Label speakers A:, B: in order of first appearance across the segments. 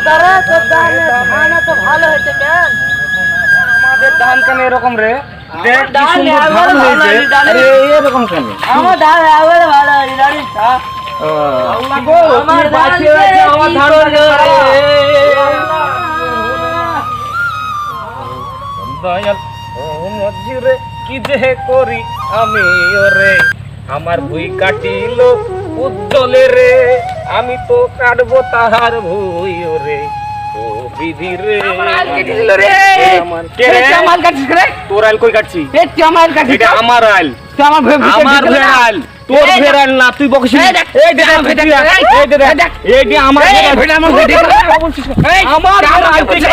A: দাদারে তোর ধান ধান তো ভালো হয়েছে কেন?
B: আমাদের ধান কেন এরকম রে? কি এরকম কেন?
A: আমার ধান একবারে ভালো জানিস আমার
B: দয়াল মজিরে যে করি আমি ওরে? আমার ভুই কাটিল উজ্জ্বলে রে। আমি তো কাটবো তাহার ভুই ওরে ও বিধি রে আমার রে?
A: রে?
B: তোর কই কাটছি এটা আমার
A: আমার
B: আমার
A: ঢুকে
B: তোর ভেড়াল না তুই বকছিস
A: এই দেখ,
B: এই দেখ
A: আমার এই।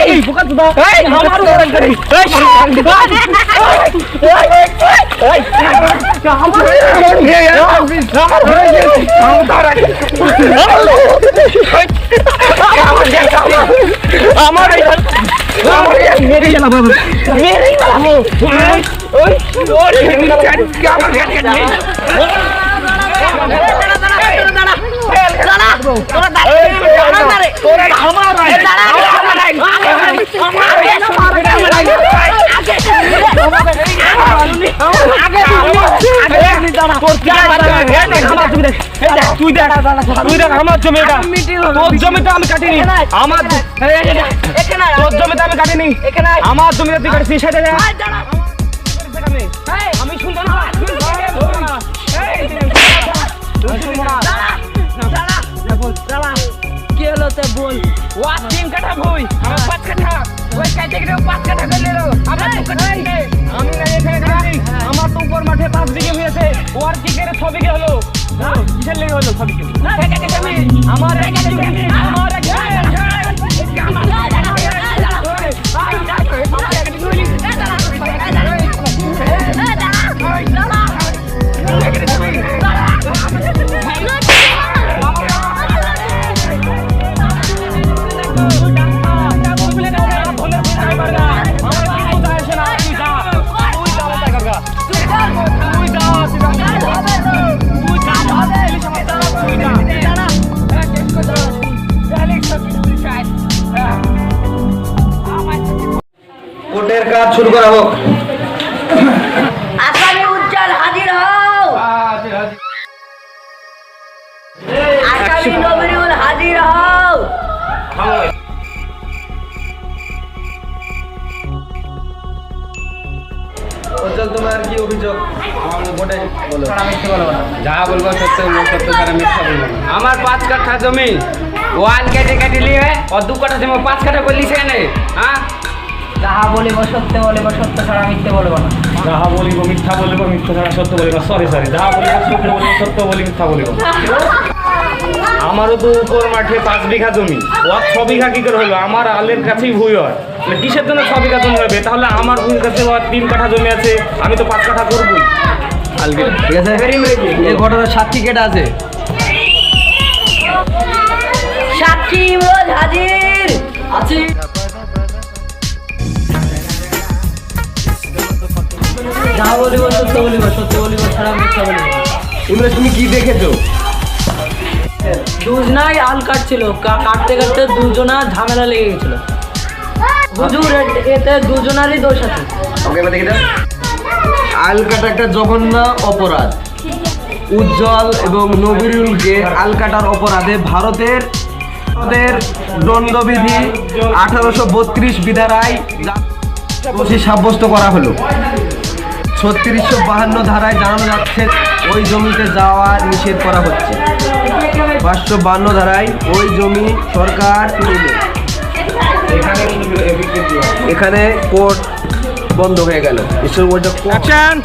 B: এই, বোকা।
A: এই,
B: ভেড়াল। এই, গেল বাবা তুই দেখ তুই দেখ আমার জমি তোর জমিতে আমি কাটিনি। আমার তোর জমিতে আমি কাটিনি। আমার জমিতে তুই কাটিস সেটা আমি শুনব না।
A: কি হলো তো বল?
B: ওয়া তিন কাঠা ভুই আমার পাঁচ কাঠা ওই কাটে গেলে পাঁচ কাঠা করলে আমার দু কাঠা আমি না এখানে আমার তো উপর মাঠে পাঁচ বিঘে হয়েছে। ওর কি করে ছ বিঘে হলো? হ্যাঁ, আমার
C: কোর্টের কাজ শুরু করা হোক।
D: আসামি উজ্জ্বল হাজির হও। আসামি নবরুল হাজির হও।
C: উজ্জ্বল তোমার কি অভিযোগ? কোর্টে বলো।
B: যা বলব সত্য বলব সত্য ছাড়া মিথ্যা বলব আমার পাঁচ কাঠা জমি ওয়াল কেটে কেটে নিয়ে আর দু কাঠা জমি পাঁচ কাঠা করলি সেখানে হ্যাঁ
A: যাহা বলিব সত্য বলিব সত্য ছাড়া মিথ্যে বলব না।
B: যাহা বলিব মিথ্যা বলিব মিথ্যা ছাড়া সত্য বলিব। সরি সরি যাহা বলিব সত্য বলিব সত্য বলি মিথ্যা বলিব। আমারও তো উপর মাঠে পাঁচ বিঘা জমি। ওর ছ বিঘা কি করে হলো আমার আলের কাছেই ভুই হয়। তাহলে কিসের জন্য ছ বিঘা জমি হবে? তাহলে আমার ভুইয়ের কাছে ওর তিন কাঠা জমি আছে আমি তো পাঁচ কাঠা করবই।
C: ঠিক আছে? এই ঘটনার সাক্ষী কেটে আছে?
D: সাক্ষী হাজির।
C: ইমরাজ তুমি কি দেখেছ?
A: দুজনাই আল কাটছিল। কাটতে কাটতে দুজনা ঝামেলা লেগে গেছিল। হুজুর এতে দুজনারই দোষ আছে।
C: ওকে এবার দেখে দাও আলকাটা একটা জঘন্য অপরাধ। উজ্জ্বল এবং নবিরুলকে আল কাটার অপরাধে ভারতের ভারতের দণ্ডবিধি আঠারোশো বত্রিশ বিধারায় দোষী সাব্যস্ত করা হলো। ছত্রিশশো বাহান্ন ধারায় জানানো যাচ্ছে ওই জমিতে যাওয়া নিষেধ করা হচ্ছে। পাঁচশো বান্ন ধারায় ওই জমি সরকার এখানে কোর্ট বন্ধ হয়ে গেল। ঈশ্বর
B: অ্যাকশন